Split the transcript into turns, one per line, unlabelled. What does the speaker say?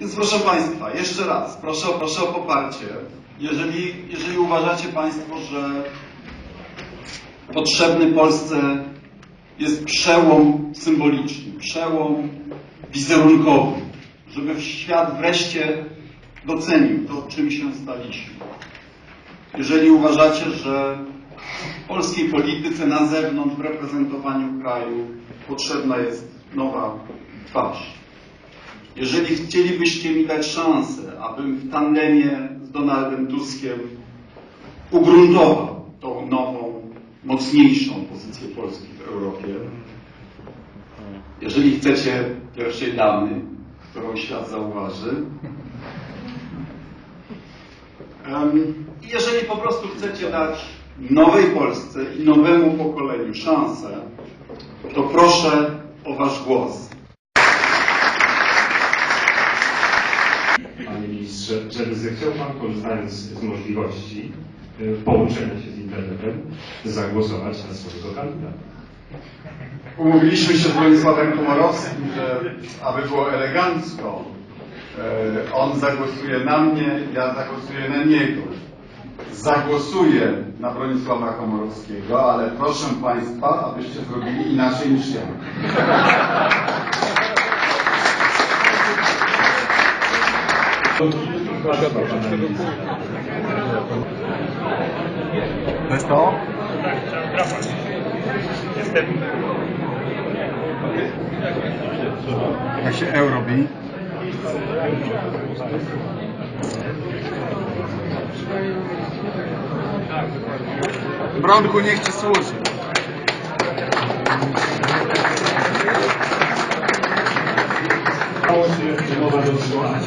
Więc proszę Państwa, jeszcze raz, proszę, proszę o poparcie. Jeżeli, jeżeli uważacie Państwo, że potrzebny Polsce jest przełom symboliczny, przełom wizerunkowy, żeby świat wreszcie docenił to, czym się staliśmy. Jeżeli uważacie, że polskiej polityce na zewnątrz, w reprezentowaniu kraju potrzebna jest nowa twarz. Jeżeli chcielibyście mi dać szansę, abym w tandemie z Donaldem Tuskiem ugruntował tą nową, mocniejszą pozycję Polski w Europie, jeżeli chcecie pierwszej damy, którą świat zauważy, jeżeli po prostu chcecie dać nowej Polsce i nowemu pokoleniu szansę, to proszę o Wasz głos.
Żeby zechciał Pan, korzystając z możliwości y, połączenia się z internetem, zagłosować na swojego kandydata.
Umówiliśmy się z Bronisławem Komorowskim, że aby było elegancko, e, on zagłosuje na mnie, ja zagłosuję na niego. Zagłosuję na Bronisława Komorowskiego, ale proszę Państwa, abyście zrobili inaczej niż ja. To jest to? Jak się euro robi? Bronku niech ci służy.
Że mowa doszła.